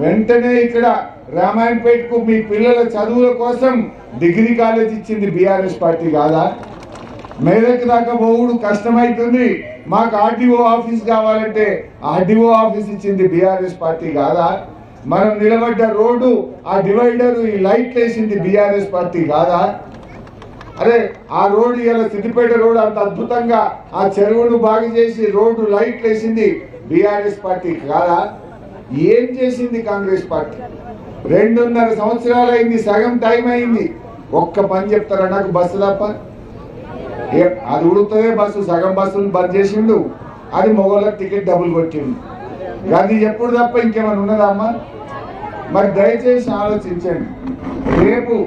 వెంటనే ఇక్కడ రామాయణపేటకు మీ పిల్లల చదువుల కోసం డిగ్రీ కాలేజ్ ఇచ్చింది బీఆర్ఎస్ పార్టీ కాదా? మేదక్ దాకా పోవుడు కష్టమైతుంది. మాకు ఆర్టీఓ ఆఫీస్ కావాలంటే ఆర్టీఓ ఆఫీస్ ఇచ్చింది బీఆర్ఎస్ పార్టీ కాదా? మనం నిలబడ్డ రోడ్డు ఆ డివైడర్ ఈ లైట్ వేసింది బీఆర్ఎస్ పార్టీ కాదా? అరే ఆ రోడ్డు ఇలా సిద్దిపేట రోడ్డు అంత అద్భుతంగా ఆ చెరువును బాగు చేసి రోడ్డు లైట్ వేసింది బీఆర్ఎస్ పార్టీ కాదా? ఏం చేసింది కాంగ్రెస్ పార్టీ? రెండున్నర సంవత్సరాలు అయింది సగం టైం అయింది. ఒక్క పని చెప్తారా నాకు బస్సు తప్ప? అది ఉడుతుంది బస్సు సగం బస్సులు బంద్ చేసిండు. అది మొగోళ్ళకి టికెట్ డబ్బులు కొట్టిండు. అది ఎప్పుడు తప్ప ఇంకేమైనా ఉన్నదా అమ్మా? మరి దయచేసి ఆలోచించండి. రేపు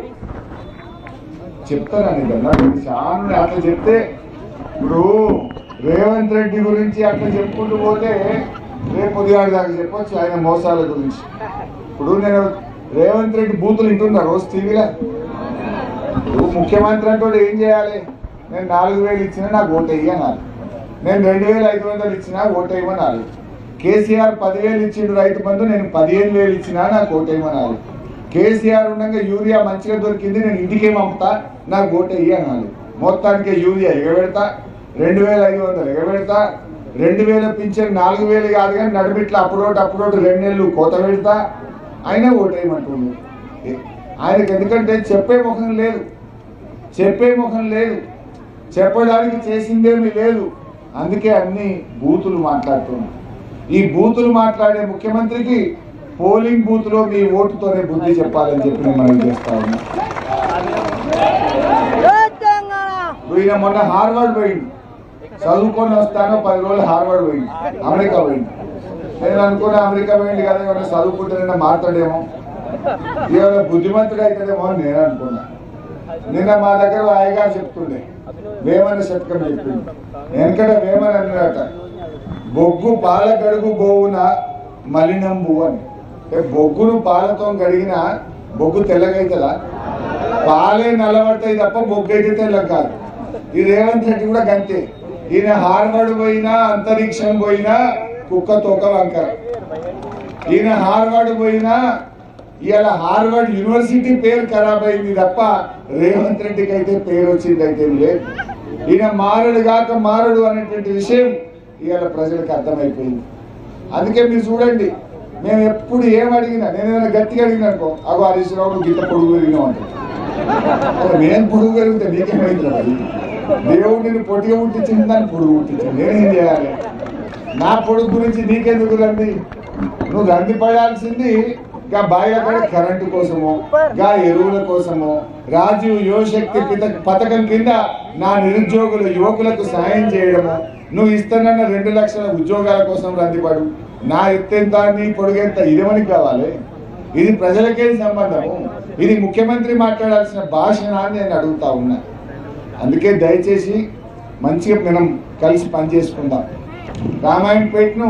చెప్తారని కదా? చాలా అట్లా చెప్తే ఇప్పుడు రేవంత్ రెడ్డి గురించి అట్లా చెప్పుకుంటూ పోతే రేపు ఉదయాడు దాకా చెప్పొచ్చు ఆయన మోసాల గురించి. ఇప్పుడు నేను రేవంత్ రెడ్డి బూతులు వింటున్నా రోజు టీవీలో. నువ్వు ముఖ్యమంత్రి అంటే ఏం చేయాలి? నేను నాలుగు వేలు ఇచ్చినా నాకు ఓటు వేయనాలి నేను రెండు వేల ఐదు వందలు ఇచ్చినా ఓటు వేయమనాలి కేసీఆర్ పదివేలు ఇచ్చిండు రైతు బంధు నేను పదిహేను వేలు ఇచ్చినా నాకు ఓటు వేయమనాలి కేసీఆర్ ఉండగా యూరియా మంచిగా దొరికింది నేను ఇంటికే పంపుతా నాకు ఓటు వేయనాలి మొత్తానికి యూరియా ఎగబెడతా రెండు వేల ఐదు వందలు ఎగబెడతా రెండు వేల పింఛన్ నాలుగు వేలు కాదు కానీ నడిమిట్ల అప్పుడోటి అప్పుడోటి రెండు నెలలు కోత పెడతా. అయినా ఓటు వేయమంటుండు ఏ- ఆయనకి ఎందుకంటే చెప్పే ముఖం లేదు. చెప్పే ముఖం లేదు. చెప్పడానికి చేసిందేమీ లేదు. అందుకే అన్ని బూతులు మాట్లాడుతున్నాం ఈ బూతులు మాట్లాడే ముఖ్యమంత్రికి పోలింగ్ బూత్లో మీ ఓటుతోనే బుద్ధి చెప్పాలని చెప్పి నేను మనం చేస్తా ఉన్నా. ఈయన మొన్న హార్వర్డ్ పోయింది చదువుకొని వస్తాను పది రోజులు హార్వర్డ్ పోయింది అమెరికా పోయింది. నేను అనుకున్నా అమెరికా పోయింది కదా ఏమైనా చదువుకుంటే మాట్లాడేమో. ఏమైనా బుద్ధిమంతుడు అవుతాడేమో అని నేను అనుకున్నా. నిన్న మా దగ్గర హాయిగా చెప్తుండే వేమన శతకం చెప్పింది వెనకట వేమన అన్నాడట బొగ్గు పాల గడుగు గోవున మలినంబు అని. బొగ్గును పాలతో గడిగిన బొగ్గు తెల్లగైతలా పాలే నల్లబడతాయి తప్ప బొగ్గు అయితే తెల్ల కాదు. ఈ రేవంత్ రెడ్డి కూడా గంతే. ఈయన హార్వర్డ్ పోయినా అంతరిక్షం పోయినా కుక్క తోక వంకర. ఈయన హార్వర్డ్ పోయినా ఇవాళ హార్వర్డ్ యూనివర్సిటీ పేరు ఖరాబ్ అయింది తప్ప రేవంత్ రెడ్డికి అయితే పేరు వచ్చింది అయితే లేదు. ఈయన మారడు కాక మారడు అనేటువంటి విషయం ఇవాళ ప్రజలకు అర్థమైపోయింది. అందుకే మీరు చూడండి మేము ఎప్పుడు ఏం అడిగినా నేను ఏదైనా గట్టిగా అడిగినా అనుకో అగో హరీష్ రావు గిట్ట పొడుగు పెరిగినావు అంటే నేను పొడుగు పెరిగితే నీకేమైంది దేవుడు నేను పొట్టిగా పుట్టించింది దాన్ని పొడుగు పుట్టించింది నేనేం చేయాలి? నా పొడుగు గురించి నీకెందుకు రండి? నువ్వు రండి పడాల్సింది ఇంకా బాయిల కరెంటు కోసము గా ఎరువుల కోసము రాజీవ్ యువశక్తి పథకం కింద నా నిరుద్యోగుల యువకులకు సాయం చేయడము నువ్వు ఇస్తానన్న రెండు లక్షల ఉద్యోగాల కోసం రందిపడు నా ఎత్తెంత నీ పొడుగెంత ఇదేమని కావాలి? ఇది ప్రజలకే సంబంధము? ఇది ముఖ్యమంత్రి మాట్లాడాల్సిన భాషనా అని నేను అడుగుతా ఉన్నా. అందుకే దయచేసి మంచిగా మనం కలిసి పనిచేసుకుందాం. రామాయణపేటను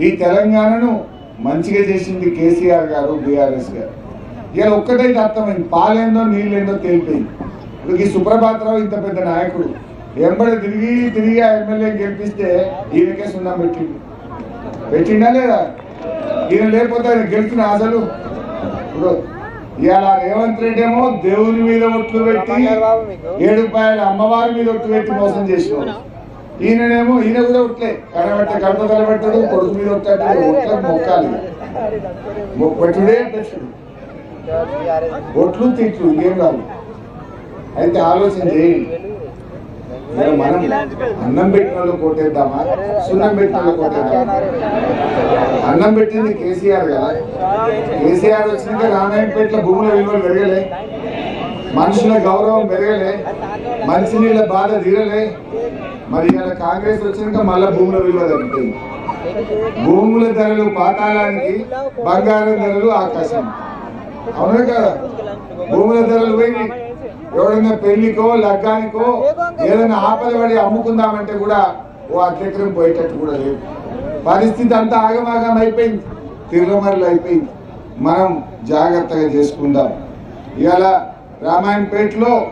ఈ తెలంగాణను మంచిగా చేసింది కేసీఆర్ గారు బీఆర్ఎస్ గారు. ఇలా ఒక్కటైతే అర్థమైంది. పాలేందో నీళ్ళేందో తేలిపోయింది. ఇప్పుడు ఈ సుప్రభాతరావు ఇంత పెద్ద నాయకుడు. ఎంబడి తిరిగి తిరిగి ఆ ఎమ్మెల్యే గెలిపిస్తే ఈయనకే సున్నా పెట్టిండు. పెట్టిండా లేదా? ఈయన లేకపోతే ఆయన గెలిచిన అసలు ఇప్పుడు ఇవాళ రేవంత్ రెడ్డి ఏమో దేవుని మీద ఒట్లు పెట్టి ఏడు రూపాయల అమ్మవారి మీద ఒట్లు పెట్టి మోసం చేసినాడు. ఈయననేమో ఈయన కూడా ఒట్లే. కడబెట్ట కడప కలబెట్టడు కొడుకు మీద ఒట్టాడు ఒట్లకు మొక్కాలి. మొక్కటుడే అధ్యక్షుడు. ఒట్లు తిట్లు ఇంకేం కాదు. అయితే ఆలోచన చేయండి. మనం అన్నం పెట్టిన వాళ్ళు కొట్టేద్దామా? సున్నం పెట్టిన వాళ్ళు కొట్టేద్దామా? అన్నం పెట్టింది కేసీఆర్ కదా. కేసీఆర్ వచ్చినాక రామాయణపేటలో భూముల విలువలు పెరగలే. మనుషుల గౌరవం పెరగలే. మంచినీళ్ళ బాధ తీరలే. మరి ఇలా కాంగ్రెస్ వచ్చినాక మళ్ళా భూముల విలువ తగ్గుతుంది. భూముల ధరలు పాతాళానికి బంగారం ధరలు ఆకాశం. అవునా కదా? భూముల ధరలు పోయి ఎవడైనా పెళ్ళికో లగ్గానికో ఏదైనా ఆపద పడి అమ్ముకుందామంటే కూడా ఓ అత్యక్రం పోయేటట్టు కూడా లేదు. పరిస్థితి అంతా ఆగమాగం అయిపోయింది. తిరుగుమరలు అయిపోయింది. మనం జాగ్రత్తగా చేసుకుందాం. ఇవాళ రామాయణపేటలో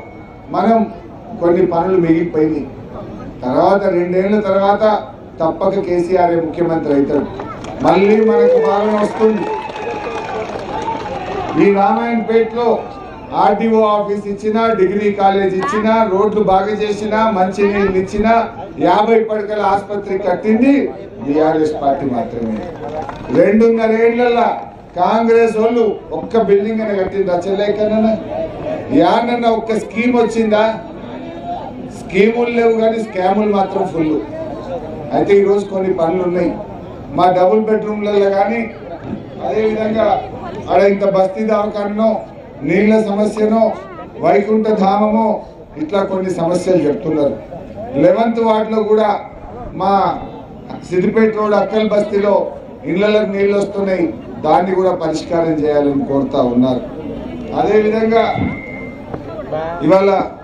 మనం కొన్ని పనులు మిగిలిపోయినాయి. తర్వాత రెండేళ్ళ తర్వాత తప్పక కేసీఆర్ ముఖ్యమంత్రి అవుతాడు. మళ్ళీ మనకు పాలన వస్తుంది. ఈ రామాయణపేటలో ఆర్డీఓ ఆఫీస్ ఇచ్చిన డిగ్రీ కాలేజ్ ఇచ్చిన రోడ్లు బాగా చేసిన మంచి నీళ్ళు ఇచ్చిన యాభై పడకల ఆసుపత్రి కట్టింది బీఆర్ఎస్ పార్టీ మాత్రమే. రెండున్నర ఏళ్ళలో కాంగ్రెస్ వాళ్ళు ఒక్క బిల్డింగ్ అని కట్టిందా చెల్లెక్కన యానన్న ఒక్క స్కీమ్ వచ్చిందా? స్కీములు లేవు కానీ స్కాములు మాత్రం ఫుల్ అయితే ఈరోజు కొన్ని పనులు ఉన్నాయి మా డబుల్ బెడ్రూమ్లలో కానీ అదేవిధంగా ఆడ ఇంత బస్తీ దవాఖానో నీళ్ళ సమస్యను వైకుంఠ ధామమో ఇట్లా కొన్ని సమస్యలు చెప్తున్నారు. లెవెంత్ వార్డులో కూడా మా సిద్దిపేట రోడ్ అక్కల్ బస్తీలో ఇళ్ళలకు నీళ్ళు వస్తున్నాయి. దాన్ని కూడా పరిష్కారం చేయాలని కోరుతా ఉన్నారు. అదేవిధంగా ఇవాళ